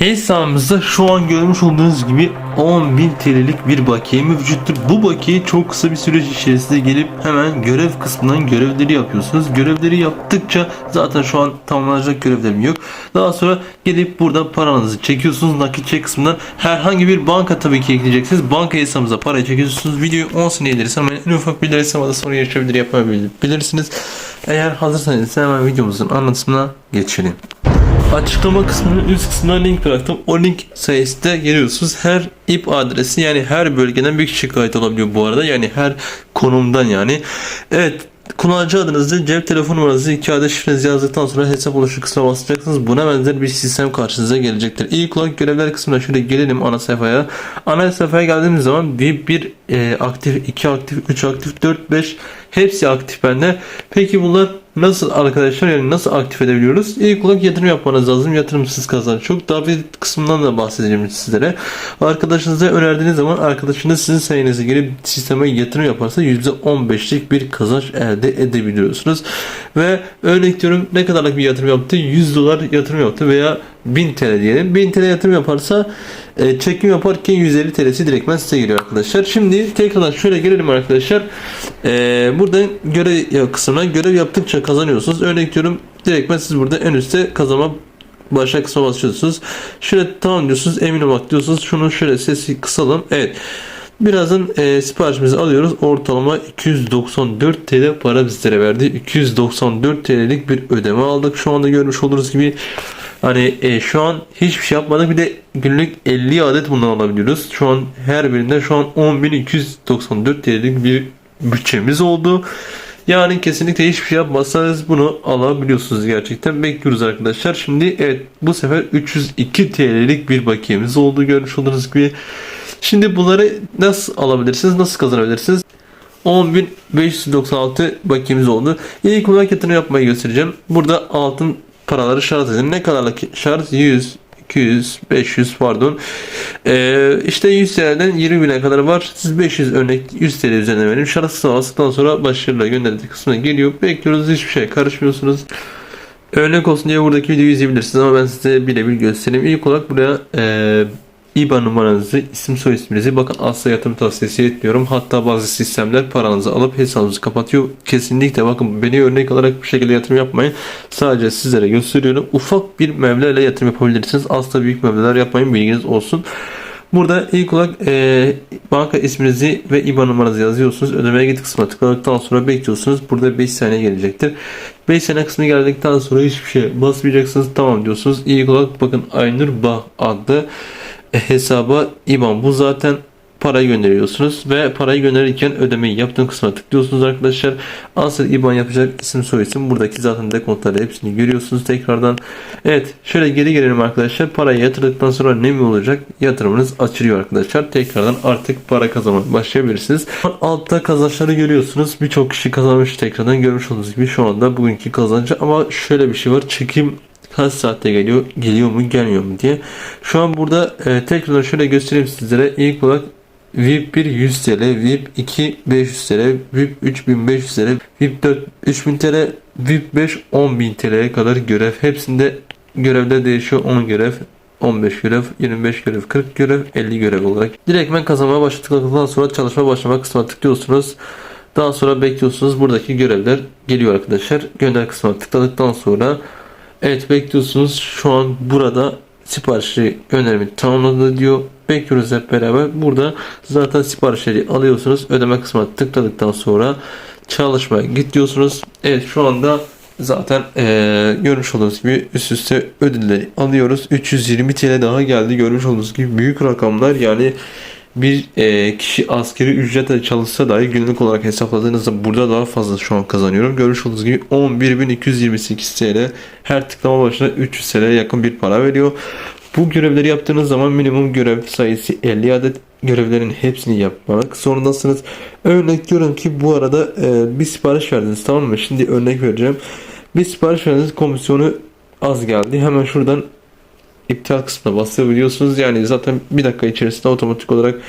Hesabımızda şu an görmüş olduğunuz gibi 10.000 TL'lik bir bakiye mevcuttur. Bu bakiye çok kısa bir süreç içerisinde gelip hemen görev kısmından görevleri yapıyorsunuz. Görevleri yaptıkça zaten şu an tamamlanacak görevlerim yok. Daha sonra gelip burada paranızı çekiyorsunuz. Nakit çek kısmından herhangi bir banka tabii ki ekleyeceksiniz. Banka hesabınıza parayı çekiyorsunuz. Videoyu 10 saniye ilerisi hemen en ufak bir hesabada sonra yaşayabilir yapabilirsiniz. Eğer hazırsanız hemen videomuzun anlatımına geçelim. Açıklama kısmının üst kısmına link bıraktım. O link sayesinde geliyorsunuz. Her IP adresi yani her bölgeden bir kişi kayıt olabiliyor bu arada. Yani her konumdan yani. Evet kullanıcı adınızı, cep telefon numaranızı, iki adet şifrenizi yazdıktan sonra hesap oluşu kısmına basacaksınız. Buna benzer bir sistem karşınıza gelecektir. İlk olarak görevler kısmına şöyle gelelim ana sayfaya. Ana sayfaya geldiğimiz zaman bir, bir e, aktif, iki aktif, üç aktif, dört, beş hepsi aktif bende. Peki bunlar nasıl arkadaşlar yani nasıl aktif edebiliyoruz? İlk olarak yatırım yapmanız lazım. Yatırımsız kazanç çok. Davet kısmından da bahsedeceğim sizlere. Arkadaşınıza önerdiğiniz zaman arkadaşınız sizin sayenize girip sisteme yatırım yaparsa %15'lik bir kazanç elde edebiliyorsunuz. Ve örnek diyorum ne kadarlık bir yatırım yaptı? 100 dolar yatırım yaptı veya 1000 TL diyelim. 1000 TL yatırım yaparsa e, çekim yaparken 150 TL'si direktmen size geliyor arkadaşlar. Şimdi tekrardan şöyle gelelim arkadaşlar. E, burada görev kısmına görev yaptıkça kazanıyorsunuz. Örnek diyorum direktmen siz burada en üstte kazanma başa kısma basıyorsunuz. Şöyle tamam diyorsunuz emin olmak diyorsunuz. Şunu şöyle sesi kısalım. Evet. Birazdan e, siparişimizi alıyoruz. Ortalama 294 TL para bizlere verdi. 294 TL'lik bir ödeme aldık. Şu anda görmüş olduğunuz gibi hani e, şu an hiçbir şey yapmadık. Bir de günlük 50 adet bundan alabiliyoruz. Şu an her birinden şu an 10.294 TL'lik bir bütçemiz oldu. Yani kesinlikle hiçbir şey yapmazsanız bunu alabiliyorsunuz gerçekten. Bekliyoruz arkadaşlar. Şimdi evet bu sefer 302 TL'lik bir bakiyemiz oldu görmüş olduğunuz gibi. Şimdi bunları nasıl alabilirsiniz? Nasıl kazanabilirsiniz? 10.596 bakiyemiz oldu. İlk olarak yatırım yapmayı göstereceğim. Burada altın paraları şart edin. Ne kadarlık şart? 100, 200, 500 pardon. Ee, işte 100 TL'den 20 bine kadar var. Siz 500 örnek 100 TL üzerine verin. Şartsız aldıktan sonra başarıyla gönderdiği kısmına geliyor. Bekliyoruz hiçbir şey karışmıyorsunuz. Örnek olsun diye buradaki videoyu izleyebilirsiniz ama ben size birebir göstereyim. İlk olarak buraya e, IBAN numaranızı, isim soy isminizi bakın asla yatırım tavsiyesi etmiyorum. Hatta bazı sistemler paranızı alıp hesabınızı kapatıyor. Kesinlikle bakın beni örnek alarak bir şekilde yatırım yapmayın. Sadece sizlere gösteriyorum. Ufak bir meblağ yatırım yapabilirsiniz. Asla büyük meblağlar yapmayın bilginiz olsun. Burada ilk olarak e, banka isminizi ve IBAN numaranızı yazıyorsunuz. Ödemeye git kısmına tıkladıktan sonra bekliyorsunuz. Burada 5 saniye gelecektir. 5 saniye kısmı geldikten sonra hiçbir şey basmayacaksınız. Tamam diyorsunuz. İlk olarak bakın Aynur Bah adlı hesaba IBAN bu zaten parayı gönderiyorsunuz ve parayı gönderirken ödemeyi yaptığın kısma tıklıyorsunuz arkadaşlar. Asıl IBAN yapacak isim soy isim buradaki zaten dekontları hepsini görüyorsunuz tekrardan. Evet şöyle geri gelelim arkadaşlar. Parayı yatırdıktan sonra ne mi olacak? Yatırımınız açılıyor arkadaşlar. Tekrardan artık para kazanmaya başlayabilirsiniz. Altta kazançları görüyorsunuz. Birçok kişi kazanmış tekrardan görmüş olduğunuz gibi şu anda bugünkü kazancı ama şöyle bir şey var. Çekim kaç saatte geliyor, geliyor mu, gelmiyor mu diye. Şu an burada e, tekrardan şöyle göstereyim sizlere. İlk olarak VIP 1 100 TL, VIP 2 500 TL, VIP 3 1500 TL, VIP 4 3000 TL, VIP 5 10000 TL'ye kadar görev. Hepsinde görevler değişiyor. 10 görev, 15 görev, 25 görev, 40 görev, 50 görev olarak. Direktmen kazanmaya başladıktan sonra çalışma başlama kısmına tıklıyorsunuz. Daha sonra bekliyorsunuz. Buradaki görevler geliyor arkadaşlar. Gönder kısmına tıkladıktan sonra Evet bekliyorsunuz. Şu an burada siparişi önerimi tamamladı diyor. Bekliyoruz hep beraber. Burada zaten siparişleri alıyorsunuz. Ödeme kısmına tıkladıktan sonra çalışmaya git diyorsunuz. Evet şu anda zaten eee görmüş olduğunuz gibi üst üste ödülleri alıyoruz. 320 TL daha geldi. Görmüş olduğunuz gibi büyük rakamlar yani bir e, kişi askeri ücretle çalışsa dahi günlük olarak hesapladığınızda burada daha fazla şu an kazanıyorum. Görmüş olduğunuz gibi 11.228 TL her tıklama başına 300 TL'ye yakın bir para veriyor. Bu görevleri yaptığınız zaman minimum görev sayısı 50 adet görevlerin hepsini yapmak zorundasınız. Örnek diyorum ki bu arada e, bir sipariş verdiniz tamam mı? Şimdi örnek vereceğim. Bir sipariş verdiniz komisyonu az geldi. Hemen şuradan iptal kısmına basabiliyorsunuz. Yani zaten bir dakika içerisinde otomatik olarak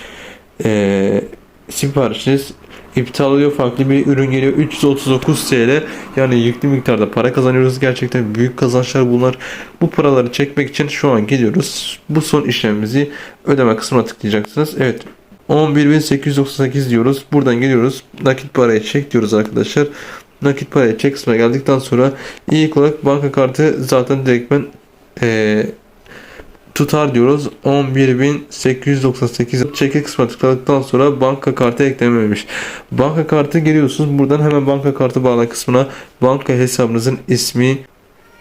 eee, siparişiniz iptal oluyor. Farklı bir ürün geliyor. 339 TL. Yani yüklü miktarda para kazanıyoruz. Gerçekten büyük kazançlar bunlar. Bu paraları çekmek için şu an gidiyoruz. Bu son işlemimizi ödeme kısmına tıklayacaksınız. Evet 11.898 diyoruz. Buradan geliyoruz. Nakit parayı çek diyoruz arkadaşlar. Nakit parayı çek kısmına geldikten sonra ilk olarak banka kartı zaten direktmen eee tutar diyoruz. 11.898 çeki kısmına tıkladıktan sonra banka kartı eklememiş. Banka kartı geliyorsunuz. Buradan hemen banka kartı bağla kısmına banka hesabınızın ismi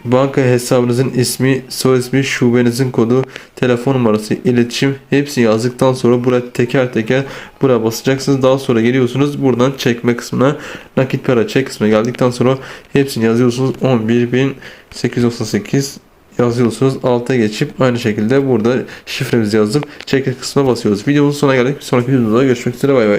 banka hesabınızın ismi, soy ismi, şubenizin kodu, telefon numarası, iletişim hepsi yazdıktan sonra buraya teker teker buraya basacaksınız. Daha sonra geliyorsunuz buradan çekme kısmına nakit para çek kısmına geldikten sonra hepsini yazıyorsunuz. 11.898 yazıyorsunuz. Alta geçip aynı şekilde burada şifremizi yazıp çekil kısmına basıyoruz. Videomuzun sonuna geldik. Bir sonraki videoda görüşmek üzere. Bay bay.